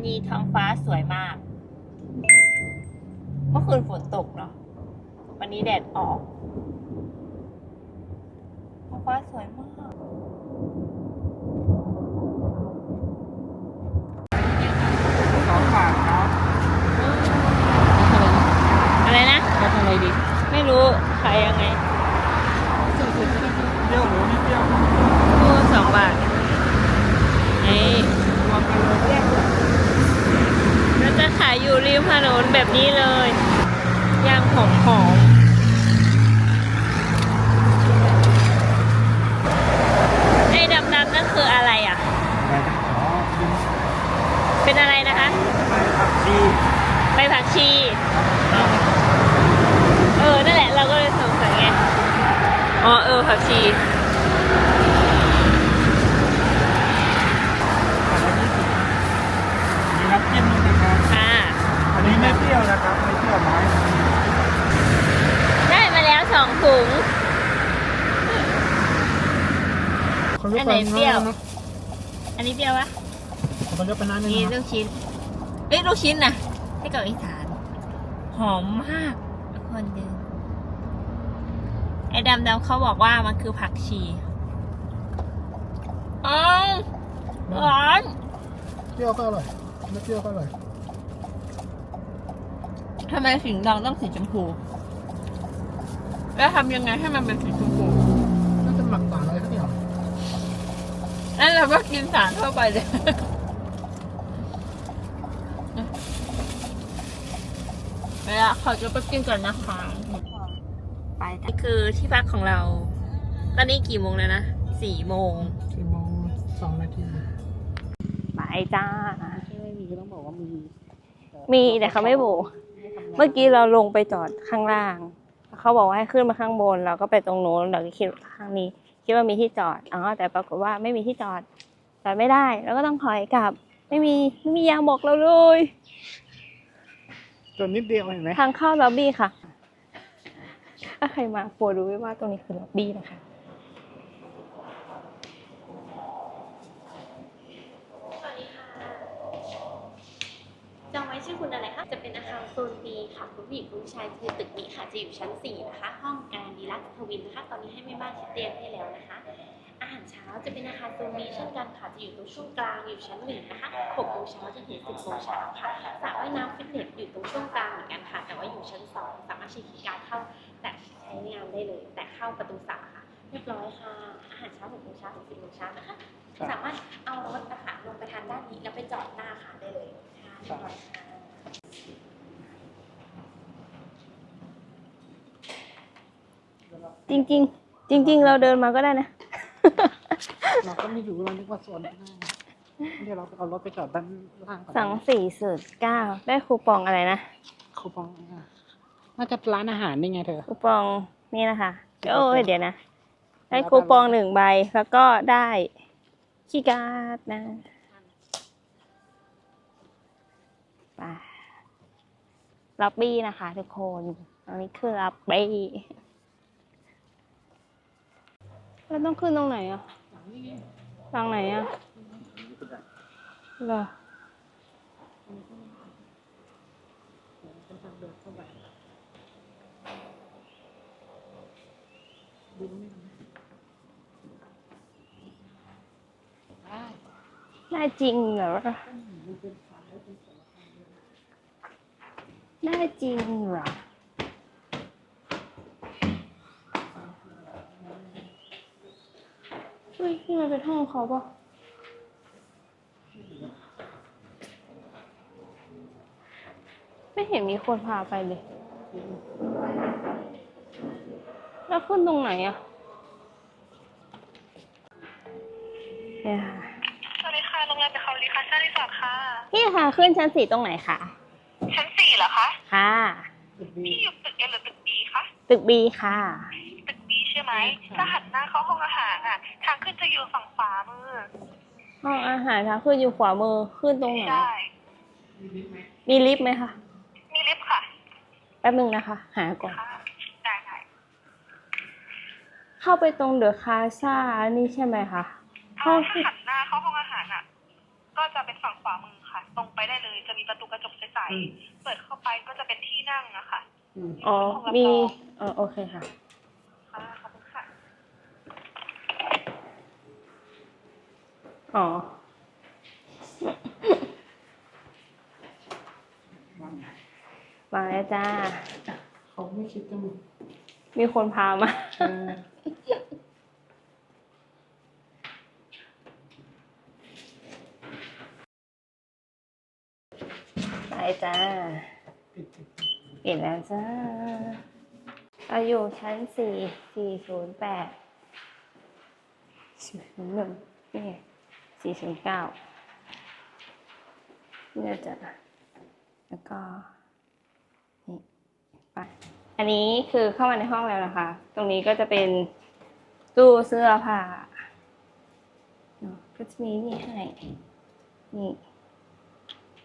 วันนี้ท้องฟ้าสวยมาก เมื่อคืนฝนตกเนาะ วันนี้แดดออก ท้องฟ้าสวยมาก สองบาทครับอะไรนะจะทำอะไรดีไม่รู้ขายยังไงเปรี้ยวหรือไม่เปรี้ยวโอ้สองบาทนี่ รวมกันเลยแยกเรา จะขายอยู่ริมถนนแบบนี้เลยย่างหอมหอมไอ้ดำๆนั่นคืออะไรอะ เป็นอะไรนะคะไปผักชีใบผักชี เออ นั่นแหละเราก็เลยสงสัยไง อ๋อ เออผักชี มีน้ำจิ้มด้วยนะครับ ค่ะ อั นนี้ไม่เปรี้ยวนะครับไม่เปรี้ยวไม้ได้มาแล้วสองถุง คนยกอันไปไหนเปรี้ยวนะอันนี้เปรี้ยวปะคนยกไปนั้นนึงนี่นะลูกชิ้นเอ้ยลูกชิ้นนะให้กับอีสาน หอมมากทุกคนดูไอ้ดำดำๆเขาบอกว่ามันคือผักชีอ๋อร้อน เปรี้ยวก็อร่อยไม่เปรี้ยวก็อร่อย ทำไมสีดองต้องสีชมพู แล้วทำยังไงให้มันเป็นสีชมพูน่าจะหมักต่างอะไรสักอย่างนั่นเราก็กินสารเข้าไปเลยเวลาเขาจะไปกินก่อนนะคะ ไปนี่คือที่พักของเรา ตอนนี้กี่โมงแล้วนะสี่โมงสี่โมงสองนาทีไปจ้าที่ไม่มีก็ต้องบอกว่ามี มีแต่เขาไม่โบก เมื่อกี้เราลงไปจอดข้างล่าง เขาบอกว่าให้ขึ้นมาข้างบน เราก็ไปตรงโน้นเราก็คิดว่าข้างนี้ คิดว่ามีที่จอดอ๋อแต่ปรากฏว่าไม่มีที่จอดจอดไม่ได้ แล้วก็ต้องถอยกลับ ไม่มีไม่มียางบอกเราเลยจนนิดเดียวเห็นไหมทางเข้าล็อบบี้ค่ะถ้าใครมาโปรดรู้ไว้ว่าตรงนี้คือล็อบบี้นะคะสวัสดีค่ะจองไว้ชื่อคุณอะไรคะ ซน B ค่ะคุณผู้หญิงคุณผู้ชายคือตึกนี้ค่ะจะอยู่ชั้น 4 นะคะ ห้องการดีลักซ์ทวินนะคะ ตอนนี้ให้แม่บ้านคิดเตียงให้แล้วนะคะ อาหารเช้าจะเป็นอาคารโซน B เช่นกันค่ะจะอยู่ตรงช่วงกลางอยู่ชั้นหนึ่งนะคะ6โมงเช้าจนถึง 10โมงเช้าค่ะสระว่ายน้ำฟิตเนสอยู่ตรงช่วงกลางเหมือนกันค่ะ แต่ว่าอยู่ชั้น 2 สามารถใช้คีย์การ์ดเข้าแต่ใช้งานได้เลย แต่เข้าประตูสระค่ะเรียบร้อยค่ะ อาหารเช้า6โมงเช้าถึง10โมงเช้านะคะ สามารถเอารถนะคะลงไปทางด้านนี้แล้วไปจอดหน้าอาค่ะได้เลยค่ะ เรียบร้อยค่ะจริงๆจริง ๆ เราเดินมาก็ได้นะ เราก็ไม่รู้เรานึกว่าโซนด้านหน้าเดี๋ยวเราเอารถไปจอดด้านล่างก่อนสองสี่ศูนย์เก้าได้คูปองอะไรนะคูปองอะน่าจะร้านอาหารนี่ไงเธอ คูปองนี่นะคะโอ้ยเดี๋ยวนะ ได้คูปองหนึ่งใบแล้วก็ได้คีย์การ์ดนะไปล็อบบี้นะคะทุกคน อันนี้คือล็อบบี้ เราต้องขึ้นตรงไหนอะทางไหนอะเหรอได้จริงเหรอ ได้จริงเหรอ เฮ้ยนี่มันเป็นห้องเขาปะไม่เห็นมีคนพาไปเลย แล้วขึ้นตรงไหนอะเนี่ยค่ะสวัสดีค่ะ โรงแรมเดอะคาริคาซ่ารีสอร์ทค่ะ พี่ค่ะขึ้นชั้นสี่ตรงไหนคะ ชั้นสี่เหรอคะ ค่ะ พี่อยู่ตึกเอหรือตึกบีคะ ตึกบีค่ะตึกบีใช่ ไหมถ้าหันหน้าเข้าห้องอาหารอะ ทางขึ้นจะอยู่ฝั่งขวามือห้องอาหารค่ะขึ้นอยู่ขวามือขึ้นตรงไหนใช่มีลิฟต์ไหมคะมีลิฟต์ค่ะแป๊บนึงนะคะ หาก่อน ค่ะได้ได้เข้าไปตรงเดอะคาซ่านี่ใช่ไหมคะอ่าห้องถ้าที่หันหน้าเข้าห้องอาหารอะ ก็จะเป็นฝั่งขวามือค่ะ ตรงไปได้เลยจะมีประตูกระจกใสอืมๆเปิดเข้าไปก็จะเป็นที่นั่งอะค่ะอืมอ๋อมีอ๋อโอเคค่ะค่ะขอบคุณค่ะ อ๋อมาแล้วจ้า เขาไม่คิดจะมีมีคนพามาเออไปจ้า ปิดปิดเปลี่ยนแล้วจ้าเราอยู่ชั้นสี่สี่ศูนย์แปดสี่ศูนย์หนึ่งนี่ สี่ศูนย์เก้าเนี่ยจ้ะแล้วก็นี่ไปอันนี้คือเข้ามาในห้องแล้วนะคะ ตรงนี้ก็จะเป็นตู้เสื้อผ้าก็จะมีนี่ให้นี่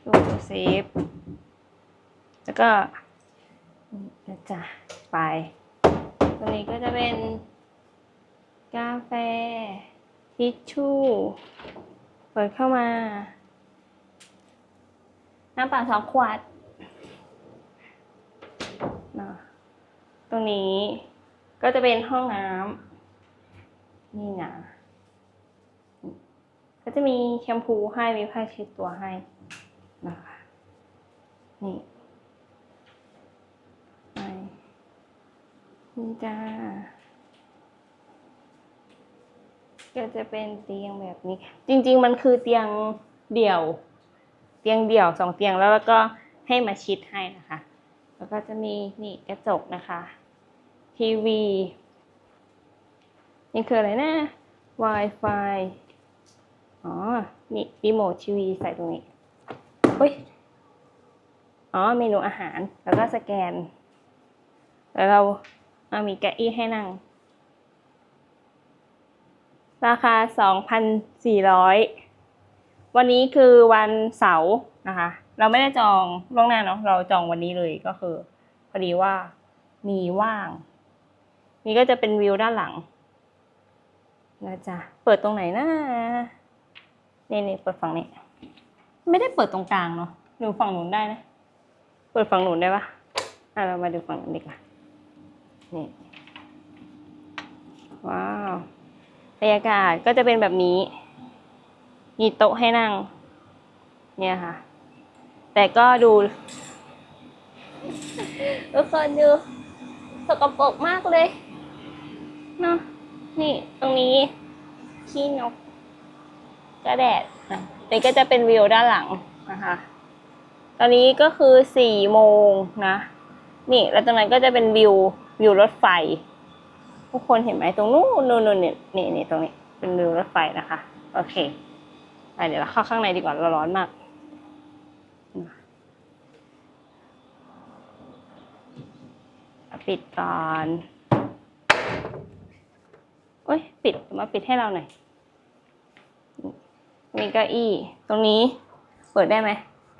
ตู้เซฟ แล้วก็นี่นะจ๊ะไป ตรงนี้ก็จะเป็นกาแฟ ทิชชู่ เปิดเข้ามา น้ำเปล่าสองขวดนะตรงนี้ก็จะเป็นห้องน้ำนี่นะก็จะมีแชมพูให้มีผ้าเช็ดตัวให้นะคะนี่ไปนี่จ้า ก็จะเป็นเตียงแบบนี้ จริง ๆ มันคือเตียงเดี่ยว เตียงเดี่ยวสองเตียงแล้วแล้วก็ให้มาชิดให้นะคะ แล้วก็จะมีนี่กระจกนะคะ ทีวี นี่คืออะไรนะ Wi-Fi อ๋อ นี่รีโมททีวีใส่ตรงนี้เฮ้ย อ๋อ เมนูอาหาร แล้วก็สแกน แล้วเราเอามีเก้าอี้ให้นั่ง ราคา 2,400 วันนี้คือวันเสาร์นะคะ เราไม่ได้จองล่วงหน้าเนาะเราจองวันนี้เลยก็คือ พอดีว่ามีว่าง นี่ก็จะเป็นวิวด้านหลังนะจ๊ะเปิดตรงไหนนะนี่นี่เปิดฝั่งนี้ ไม่ได้เปิดตรงกลางเนาะหรือฝั่งหนุนได้นะ เปิดฝั่งหนุนได้ปะอะเรามาดูฝั่งนู้ดีกว่านี่ ว้าว บรรยากาศก็จะเป็นแบบนี้ มีโต๊ะให้นั่ง เนี่ยค่ะ แต่ก็ดูทุกคนดูสกปรกมากเลยเนาะนี่ตรงนี้ขี้นกกระแดดนี่ก็จะเป็นวิวด้านหลังนะคะ ตอนนี้ก็คือสี่โมงนะ นี่แล้วตรงนั้นก็จะเป็นวิววิวรถไฟ ทุกคนเห็นไหมตรงนู้นนู่นนู่นเนี่ยนี่นี่ตรงนี้ เป็นวิวรถไฟนะคะ โอเคไปเดี๋ยวเราเข้าข้างในดีกว่าเราร้อนมากปิดก่อนโอ้ยปิดมาปิดให้เราหน่อย มีเก้าอี้ ตรงนี้เปิดได้ไหม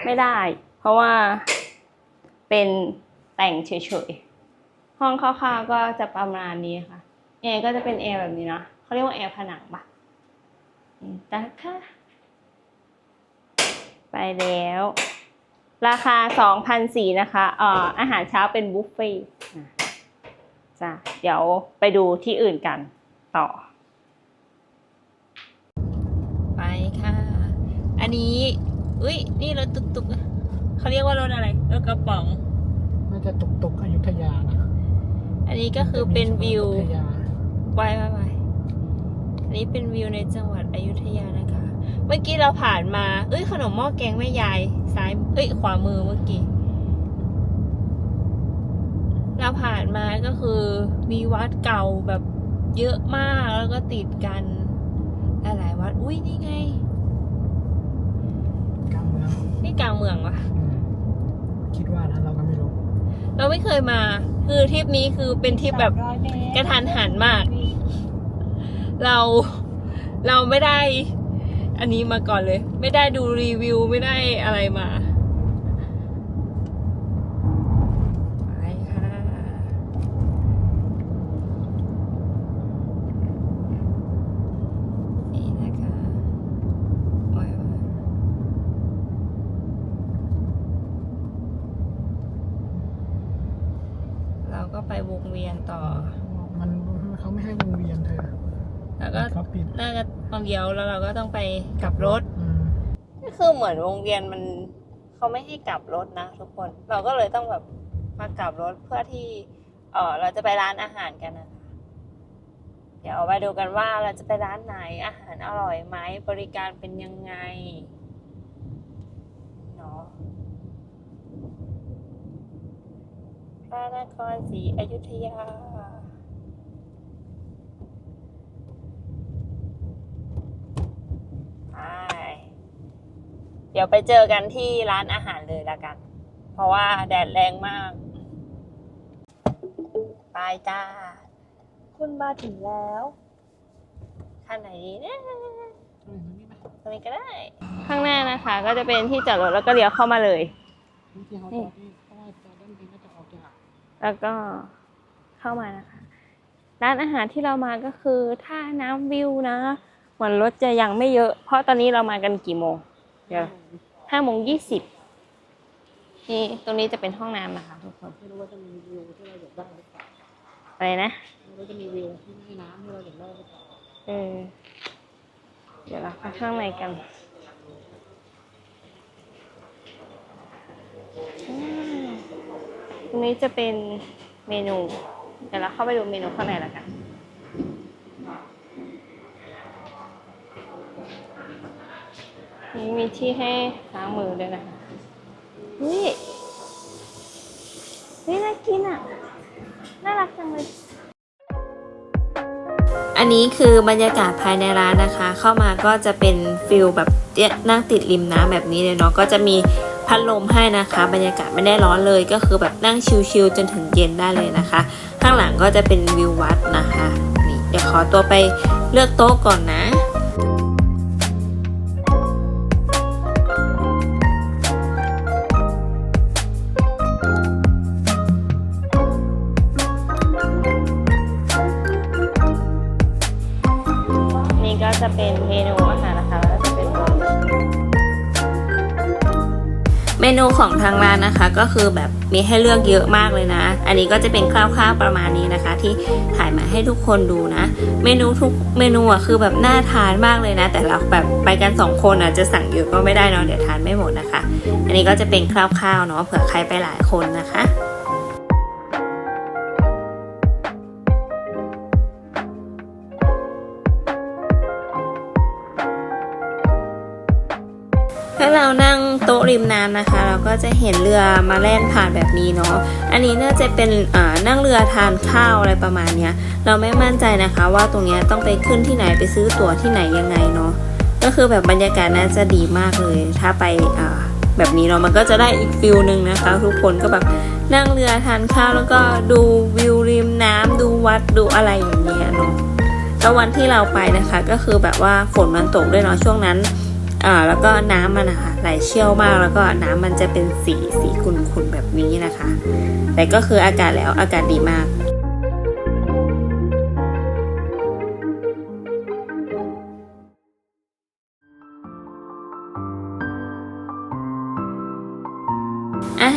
ไม่ได้ เพราะว่าเป็นแต่งเฉยๆ ห้องคร่าวๆก็จะประมาณนี้ค่ะ แอร์ก็จะเป็นแอร์แบบนี้นะเขาเรียกว่าแอร์ผนังปะนี่จ้ะค่ะ ไปแล้ว ราคาสองพันสี่นะคะเอ่ออาหารเช้าเป็นบุฟเฟ่ต์นะจ้ะเดี๋ยวไปดูที่อื่นกันต่อ ไปค่ะ อันนี้อุ้ยนี่รถตุกๆเขาเรียกว่ารถอะไรรถกระป๋องน่าจะตกตกอยุธยานะอันนี้ก็คือเป็นวิว อยุธยาไปไปไปอันนี้เป็นวิวในจังหวัดอยุธยานะคะ เมื่อกี้เราผ่านมา เอ้ยขนมหม้อแกงแม่ยายซ้าย เอ้ยขวามือเมื่อกี้ เราผ่านมาก็คือมีวัดเก่าแบบเยอะมากแล้วก็ติดกันหลายๆวัด อุ้ยนี่ไงกลางเมืองนี่กลางเมืองวะอืมคิดว่านะเราก็ไม่รู้ เราไม่เคยมา คือทริปนี้คือเป็นทริปแบบกระทันหันมาก เราเราไม่ได้ อันนี้มาก่อนเลย ไม่ได้ดูรีวิวไม่ได้อะไรมาไปค่ะนี่นะคะอุ้ยเราก็ไปวงเวียนต่อ ลี้ยวแล้วเราก็ต้องไปกลับรถอืมก็คือเหมือนวงเวียนมันเขาไม่ให้กลับรถนะทุกคนเราก็เลยต้องแบบมากลับรถเพื่อที่เออเราจะไปร้านอาหารกันนะคะเดี๋ยวไปดูกันว่าเราจะไปร้านไหนอาหารอร่อยไหมบริการเป็นยังไงเนาะพระนครศรีอยุธยา ไป เดี๋ยวไปเจอกันที่ร้านอาหารเลยละกัน เพราะว่าแดดแรงมาก ไปจ้า คุณมาถึงแล้วขั้นไหนดีนะตรงนี้ไหมตรงนี้ก็ได้ ข้างหน้านะคะ ก็จะเป็นที่จอดรถแล้วก็เลี้ยวเข้ามาเลยที่เขาจอดที่เพราะว่าจอดด้านนี้ก็จะออกจากแล้วก็เข้ามานะคะ ร้านอาหารที่เรามาก็คือท่าน้ำวิวนะเห มือนรถจะยังไม่เยอะ เพราะตอนนี้เรามากันกี่โมง เดี๋ยวห้าโมงยี่สิบนี่ตรงนี้จะเป็นห้องน้ำนะคะทุกคนไม่รู้ว่าจะมีวิวที่เราอยากได้หรือเปล่าอะไรนะไม่รู้ว่าจะมีวิวที่แม่น้ำที่เราอยากได้หรือเปล่าเออเดี๋ยวเราเข้าข้างในกันอืมตรงนี้จะเป็นเมนู เดี๋ยวเราเข้าไปดูเมนูข้างในแล้วกัน นี่มีที่ให้ล้างมือด้วยนะคะนี่นี่น่ากินอะ น่ารักจังเลย อันนี้คือบรรยากาศภายในร้านนะคะ เข้ามาก็จะเป็นฟิลแบบนั่งติดริมน้ำแบบนี้เลยเนาะ ก็จะมีพัดลมให้นะคะ บรรยากาศไม่ได้ร้อนเลย ก็คือแบบนั่งชิลๆจนถึงเย็นได้เลยนะคะ ข้างหลังก็จะเป็นวิววัดนะคะ นี่เดี๋ยวขอตัวไปเลือกโต๊ะก่อนนะ นูของทางร้านนะคะ ก็คือแบบมีให้เลือกเยอะมากเลยนะ อันนี้ก็จะเป็นคร่าวๆประมาณนี้นะคะ ที่ถ่ายมาให้ทุกคนดูนะ เมนูทุกเมนูอะคือแบบน่าทานมากเลยนะ แต่เราแบบไปกันสองคนอะจะสั่งเยอะก็ไม่ได้เนาะเดี๋ยวทานไม่หมดนะคะ อันนี้ก็จะเป็นคร่าวๆเนาะเผื่อใครไปหลายคนนะคะ โต๊ะริมน้ำนะคะ เราก็จะเห็นเรือมาแล่นผ่านแบบนี้เนาะอันนี้น่าจะเป็นนั่งเรือทานข้าวอะไรประมาณเนี้ยเราไม่มั่นใจนะคะว่าตรงเนี้ยต้องไปขึ้นที่ไหนไปซื้อตั๋วที่ไหนยังไงเนาะก็คือแบบบรรยากาศน่าจะดีมากเลย ถ้าไปแบบนี้เนาะมันก็จะได้อีกฟิลหนึ่งนะคะ ทุกคนก็แบบนั่งเรือทานข้าวแล้วก็ดูวิวริมน้ำดูวัดดูอะไรอย่างเงี้ยเนาะแล้ววันที่เราไปนะคะ ก็คือแบบว่าฝนมันตกด้วยเนาะช่วงนั้น อ่าแล้วก็น้ำมันนะคะไหลเชี่ยวมากแล้วก็น้ำมันจะเป็นสีสีขุ่นๆแบบนี้นะคะ แต่ก็คืออากาศแล้วอากาศดีมาก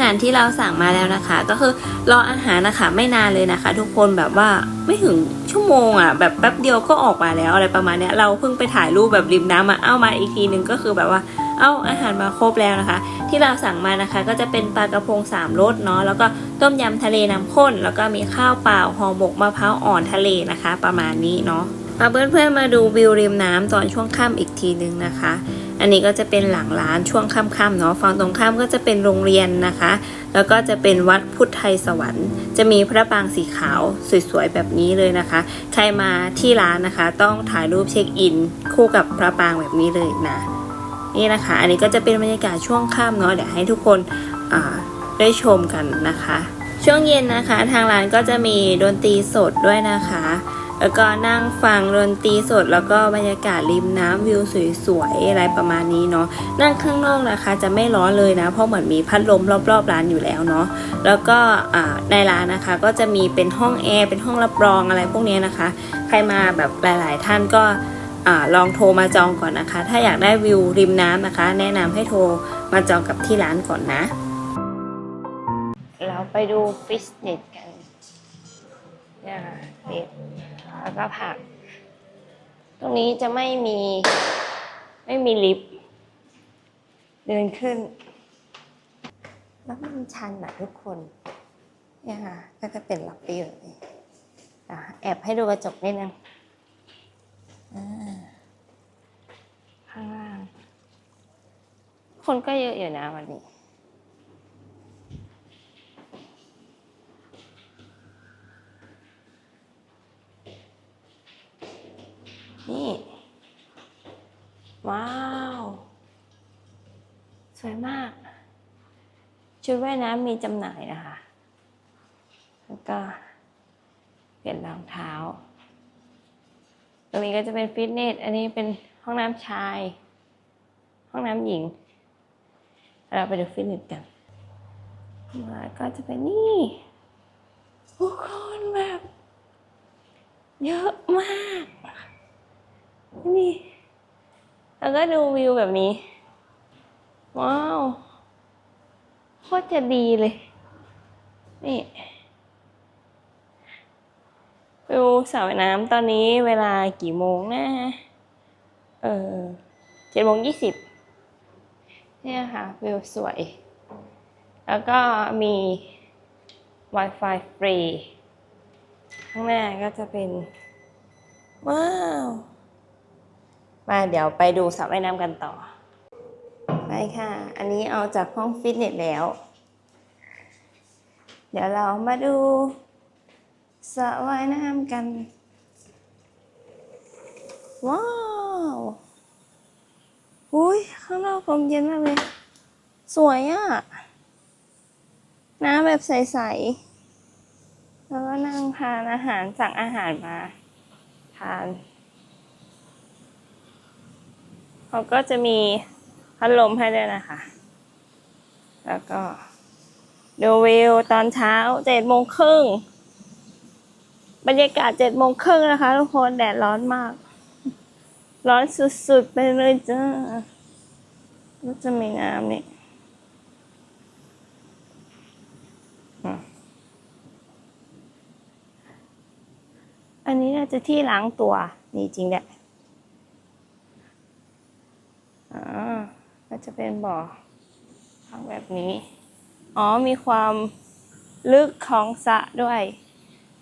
าหารที่เราสั่งมาแล้วนะคะ ก็คือรออาหารนะคะไม่นานเลยนะคะ ทุกคนแบบว่าไม่ถึงชั่วโมงอะแบบแป๊บเดียวก็ออกมาแล้วอะไรประมาณเนี้ยเราเพิ่งไปถ่ายรูปแบบริมน้ำมาเอามาอีกทีนึงก็คือแบบว่าเอาอาหารมาครบแล้วนะคะ ที่เราสั่งมานะคะ ก็จะเป็นปลากระพงสามรสเนาะแล้วก็ต้มยำทะเลน้ำข้น แล้วก็มีข้าวเปล่าห่อหมกมะพร้าวอ่อนทะเลนะคะ ประมาณนี้เนาะมาเพื่อนๆมาดูวิวริมน้ำตอนช่วงค่ำอีกทีนึงนะคะ อันนี้ก็จะเป็นหลังร้านช่วงค่ำๆเนาะฝั่งตรงข้ามก็จะเป็นโรงเรียนนะคะ แล้วก็จะเป็นวัดพุทธไทยสวรรค์ จะมีพระปางสีขาวสวยๆแบบนี้เลยนะคะ ใครมาที่ร้านนะคะ ต้องถ่ายรูปเช็คอิน คู่กับพระปางแบบนี้เลยนะนี่นะคะ อันนี้ก็จะเป็นบรรยากาศช่วงค่ำเนาะเดี๋ยวให้ทุกคนได้ชมกันนะคะ ช่วงเย็นนะคะ ทางร้านก็จะมีดนตรีสดด้วยนะคะ แล้วก็นั่งฟังดนตรีสด แล้วก็บรรยากาศริมน้ำวิวสวยๆอะไรประมาณนี้เนาะนั่งข้างนอกนะคะ จะไม่ร้อนเลยนะ เพราะเหมือนมีพัดลมรอบๆร้านอยู่แล้วเนาะแล้วก็ในร้านนะคะก็จะมีเป็นห้องแอร์เป็นห้องรับรองอะไรพวกนี้นะคะ ใครมาแบบหลาย ๆ ท่านก็อลองโทรมาจองก่อนนะคะ ถ้าอยากได้วิวริมน้ำนะคะ แนะนำให้โทรมาจองกับที่ร้านก่อนนะ เราไปดูฟิตเนสกันเนี่ยค่ะนี่ แล้วก็ผัก ตรงนี้จะไม่มีไม่มีลิฟต์เดินขึ้น แล้วมันชันอะทุกคนเนี่ยค่ะก็จะเป็นล็อบบี้แบบนี้อะแอบให้ดูกระจกนิดนึงอ่าข้างล่างคนก็เยอะอยู่นะวันนี้ นี่ ว้าว สวยมาก ชุดว่ายน้ำมีจำหน่ายนะคะ แล้วก็เปลี่ยนรองเท้า ตรงนี้ก็จะเป็นฟิตเนส อันนี้เป็นห้องน้ำชาย ห้องน้ำหญิง เราไปดูฟิตเนสกัน มาก็จะเป็นนี่ทุกคนแบบ เยอะมาก นี่แล้วก็ดูวิวแบบนี้ ว้าวโคตรจะดีเลย นี่วิวสระว่ายน้ำตอนนี้เวลากี่โมงนะ เออเจ็ดโมงยี่สิบเนี่ยค่ะ วิวสวย แล้วก็มี Wi-Fi ฟรี ข้างหน้าก็จะเป็น ว้าว มาเดี๋ยวไปดูสระว่ายน้ำกันต่อ ไปค่ะ อันนี้เอาจากห้องฟิตเนสแล้ว เดี๋ยวเรามาดูสระว่ายน้ำกัน ว้าวอุ้ยข้างนอกลมเย็นมากเลย สวยอะ่ะ น้ำแบบใส ๆ แล้วก็นั่งทานอาหารสั่งอาหารมา ทาน เขาก็จะมีพัดลมให้ด้วยนะคะ แล้วก็ดูวิวตอนเช้าเจ็ดโมงครึ่งบรรยากาศเจ็ดโมงครึ่งนะคะทุกคนแดดร้อนมาก ร้อนสุดๆไปเลยจ้าก็จะมีน้ำนี่อันนี้น่าจะที่ล้างตัวนี่จริงแหละ อ่าก็จะเป็นบ่อพักแบบนี้ อ๋อมีความลึกของสระด้วย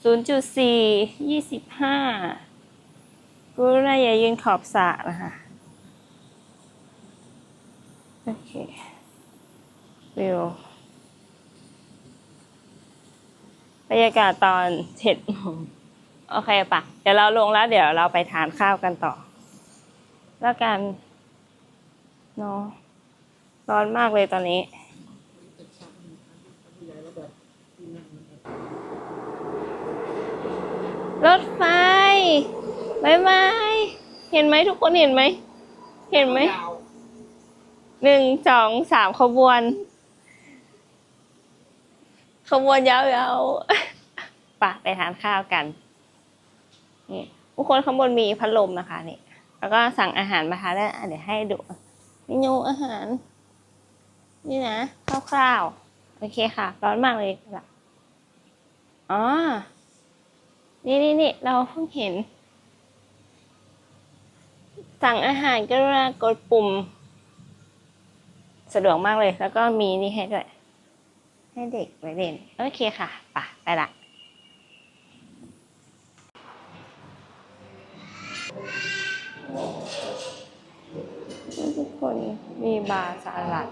0.4 25กรุณาอย่ายืนขอบสระนะคะ โอเควิวบรรยากาศตอนเจ็ดโมงโอเคปะเดี๋ยวเราลงแล้ว เดี๋ยวเราไปทานข้าวกันต่อ แล้วกัน เนาะร้อนมากเลยตอนนี้ รถไฟบายบายเห็นไหมทุกคนเห็นไหม เห็นไหม หนึ่งสองสามขบวน ขบวนยาวๆปะไปทานข้าวกันนี่ทุกคนข้างบนมีพัดลมนะคะนี่ แล้วก็สั่งอาหารมาทานได้อะเดี๋ยวให้ดู เมนูอาหาร นี่นะคร่าวๆ โอเคค่ะ ร้อนมากเลยละอ๋อ นี่นี่นี่เราเพิ่งเห็น สั่งอาหารกรุณากดปุ่ม สะดวกมากเลย แล้วก็มีนี่ให้ด้วย ให้เด็กไว้เล่น โอเคค่ะป่ะไปละ คนมีบาร์สลัด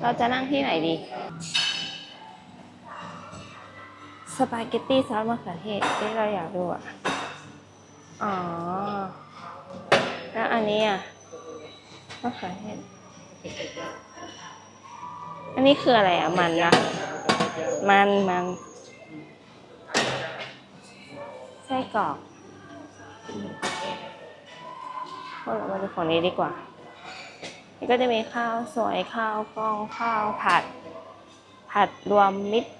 เราจะนั่งที่ไหนดี สปาเกตตี้ซอสมะเขือเทศที่เราอยากดูอะ อ๋อ แล้วอันนี้อะมะเขือเทศ อันนี้คืออะไรอะ มันนะมันมันไส้กรอก มาดูฝั่งนี้ดีกว่า นี่ก็จะมีข้าวสวยข้าวกล้องข้าวผัด ผัดรวมมิตร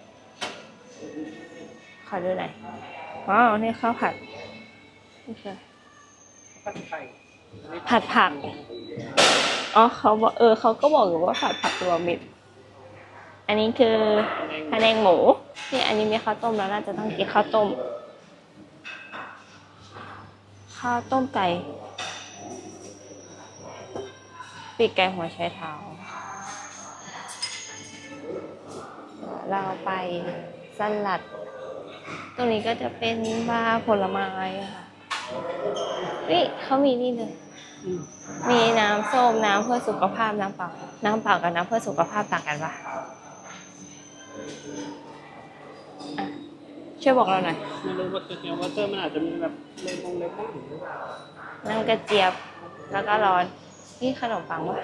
ขอดูหน่อยอ๋อนี่ข้าวผัดนี่คือผัดไข่ผัดผัก อ๋อเขาบอกเออเขาก็บอกอยู่ว่าผัดผักรวมมิตร อันนี้คือพะแนงหมูนี่อันนี้มีข้าวต้มแล้วน่าจะต้องกินข้าวต้ม ข้าวต้มไก่ ปีกไก่หัวไชเท้าเราไปสลัด ตรงนี้ก็จะเป็นบาร์ผลไม้ค่ะนี่เขามีนี่เลยอืมมีน้ำส้มน้ำเพื่อสุขภาพน้ำเปล่า น้ำเปล่ากับน้ำเพื่อสุขภาพต่างกันปะอะช่วยบอกเราหน่อยไม่รู้ว่าเกียววอเตอร์มันอาจจะมีแบบเลมงเลมอนหรือน้ำกระเจี๊ยบแล้วก็ร้อน นี่ขนมปังวะ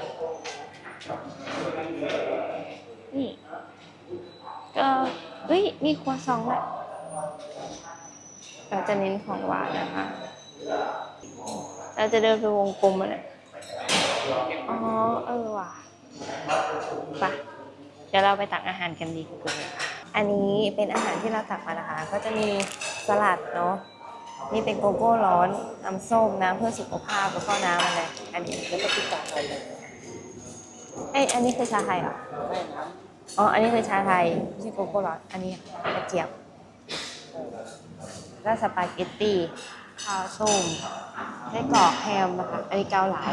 นี่ ก็เฮ้ย มีครัวซองด้วยเราจะเน้นของหวานนะคะ เราจะเดินไปวงกลมมาเลยอ๋อ เออว่ะไปะเดี๋ยวเราไปตักอาหารกันดีกว่า อันนี้เป็นอาหารที่เราตักมานะคะ ก็จะมีสลัดเนาะ นี่เป็นโกโก้ร้อนน้ำส้มน้ำเพื่อสุขภาพแล้วก็น้ำอะไรอันนี้แล้วก็ติดตาอะไรเลยเอ้ยอันนี้คือชาไทยเหรอได้น้อ๋ออันนี้คือชาไทยไม่ใช่โกโก้ร้อนอันนี้กระเจี๊ยบแล้วสปาเกตตี้ข้าวต้มไส้กรอกแฮมนะคะอันนี้เกาเหลา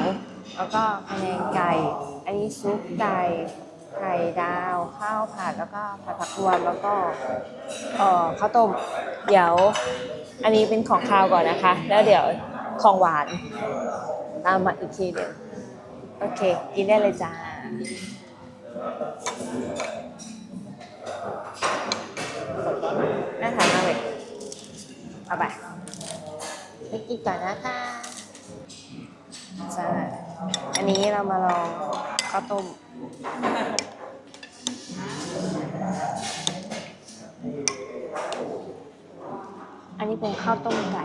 แล้วก็พะแนงไก่ อันนี้ซุปไก่ไข่ดาวข้าวผัดแล้วก็ผัดผักรวมแล้วก็เอ่อข้าวต้มเดี๋ยว อันนี้เป็นของคาวก่อนนะคะ แล้วเดี๋ยวของหวานตามมาอีกทีเดียวโอเค กินได้เลยจ้าน่าทานมากเลย เอาไปไปกินก่อนนะคะใช่อันนี้เรามาลองข้าวต้ม อันนี้เป็นข้าวต้มไก่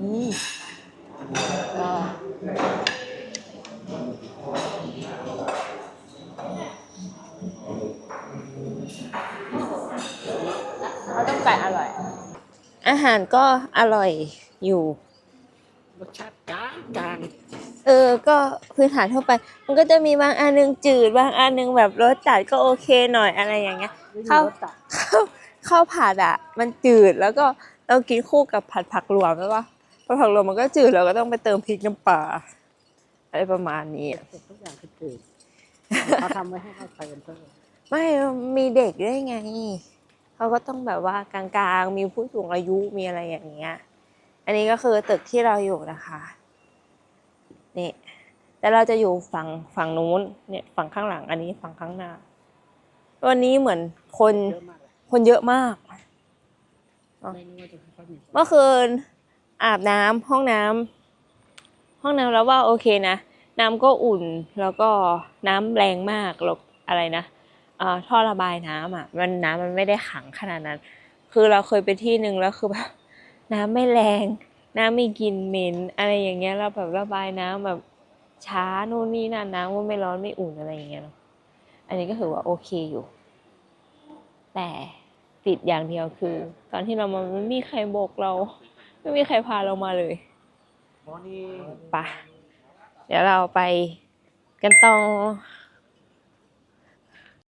อืมก็ข้าวต้มไก่อร่อย อาหารก็อร่อยอยู่ำรสชาติกลางกลางเออ ก็พื้นฐานทั่วไป มันก็จะมีบางอันนึงจืด บางอันนึงแบบรสจัดก็โอเคหน่อยอะไรอย่างเงี้ยไม่มีข้าวรสจัดข้าว ข้าวผัดอะ มันจืดแล้วก็เรากินคู่กับผัดผักรวมใช่ปะผัดผักรวมมันก็จืดเราก็ต้องไปเติมพริกน้ำปลาอะไรประมาณนี้อะทุกอย่างคือจืดเขาทำไว้ให้เราเติมเพิ่มไม่มีเด็กได้ไงเขาก็ต้องแบบว่ากลางๆ มีผู้สูงอายุมีอะไรอย่างเงี้ย อันนี้ก็คือตึกที่เราอยู่นะคะนี่แต่เราจะอยู่ฝั่งฝั่งนู้นเนี่ยฝั่งข้างหลังอันนี้ฝั่งข้างหน้า วันนี้เหมือนคน เยอะมากเลยคนเยอะมากไม่รู้ว่าจะค่อยๆมีคนเมื่อคืนอาบน้ำห้องน้ำห้องน้ำแล้วว่าโอเคนะ น้ำก็อุ่นแล้วก็น้ำแรงมากแล้วอะไรนะเอ่อท่อระบายน้ำอะ มันน้ำมันไม่ได้ขังขนาดนั้น คือเราเคยไปที่หนึ่งแล้วคือแบบน้ำไม่แรง น้ำมีกลิ่นเหม็นอะไรอย่างเงี้ยเราแบบระบายน้ำแบบช้านู่นนี่นั่นน้ำก็ไม่ร้อนไม่อุ่นอะไรอย่างเงี้ยเนอะอันนี้ก็ถือว่าโอเคอยู่ แต่ ติดอย่างเดียวคือ ตอนที่เรามาไม่มีใครโบกเรา ไม่มีใครพาเรามาเลยเพราะนี่ไปะเดี๋ยวเราไปกันต่อ